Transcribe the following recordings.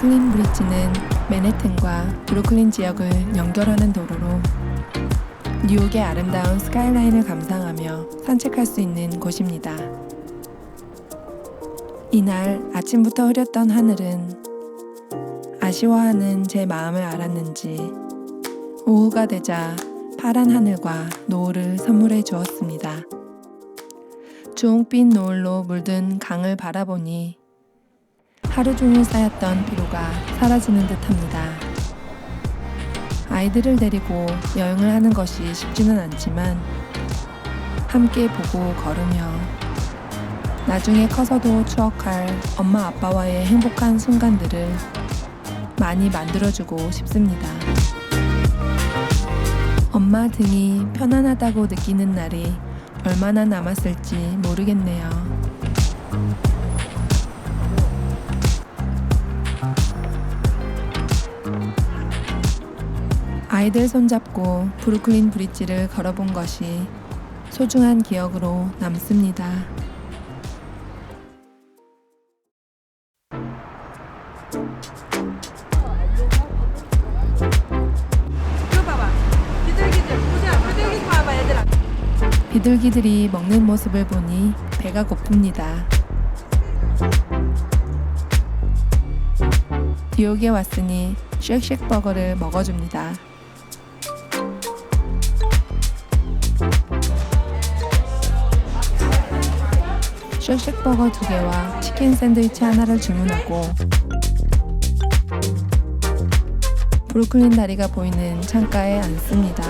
브릿지는 맨해튼과 브루클린 지역을 연결하는 도로로 뉴욕의 아름다운 스카이라인을 감상하며 산책할 수 있는 곳입니다. 이날 아침부터 흐렸던 하늘은 아쉬워하는 제 마음을 알았는지 오후가 되자 파란 하늘과 노을을 선물해 주었습니다. 주홍빛 노을로 물든 강을 바라보니 하루 종일 쌓였던 피로가 사라지는 듯 합니다. 아이들을 데리고 여행을 하는 것이 쉽지는 않지만 함께 보고 걸으며 나중에 커서도 추억할 엄마 아빠와의 행복한 순간들을 많이 만들어주고 싶습니다. 엄마 등이 편안하다고 느끼는 날이 얼마나 남았을지 모르겠네요. 아이들 손잡고 브루클린 브릿지를 걸어본 것이 소중한 기억으로 남습니다. 비둘기들이 먹는 모습을 보니 배가 고픕니다. 뉴욕에 왔으니 쉑쉑 버거를 먹어줍니다. 쉑쉑 버거 두 개와 치킨 샌드위치 하나를 주문하고 브루클린 다리가 보이는 창가에 앉습니다.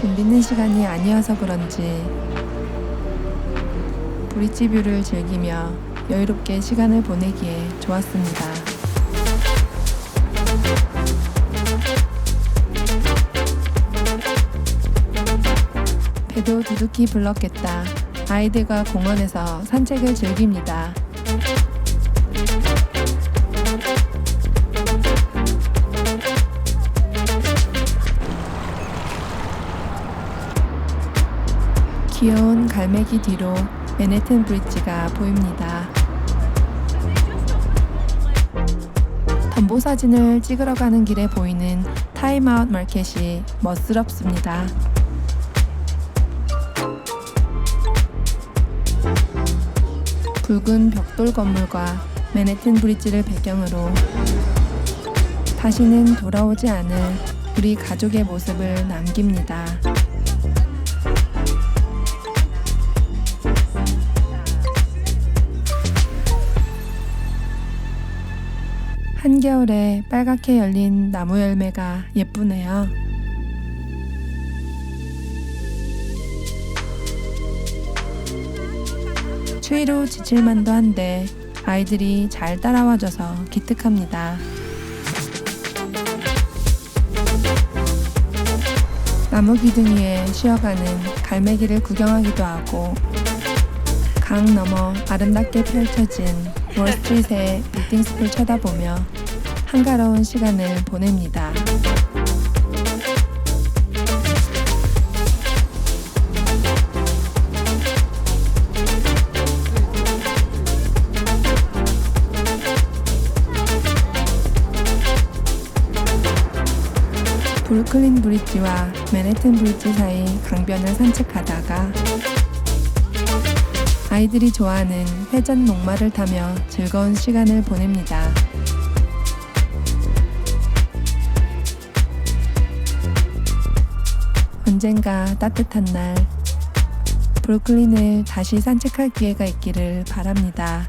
돈 빚는 시간이 아니어서 그런지 브릿지 뷰를 즐기며 여유롭게 시간을 보내기에 좋았습니다. 배도 두둑히 불렀겠다. 아이들과 공원에서 산책을 즐깁니다. 귀여운 갈매기 뒤로 맨해튼 브릿지가 보입니다. 덤보 사진을 찍으러 가는 길에 보이는 타임아웃 마켓이 멋스럽습니다. 붉은 벽돌 건물과 맨해튼 브릿지를 배경으로 다시는 돌아오지 않을 우리 가족의 모습을 남깁니다. 한겨울에 빨갛게 열린 나무 열매가 예쁘네요. 추위로 지칠만도 한데 아이들이 잘 따라와줘서 기특합니다. 나무 기둥 위에 쉬어가는 갈매기를 구경하기도 하고 강 너머 아름답게 펼쳐진 월스트리트의 빌딩숲을 쳐다보며 한가로운 시간을 보냅니다. 브루클린 브릿지와 맨해튼 브릿지 사이 강변을 산책하다가 아이들이 좋아하는 회전 목마를 타며 즐거운 시간을 보냅니다. 언젠가 따뜻한 날 브루클린을 다시 산책할 기회가 있기를 바랍니다.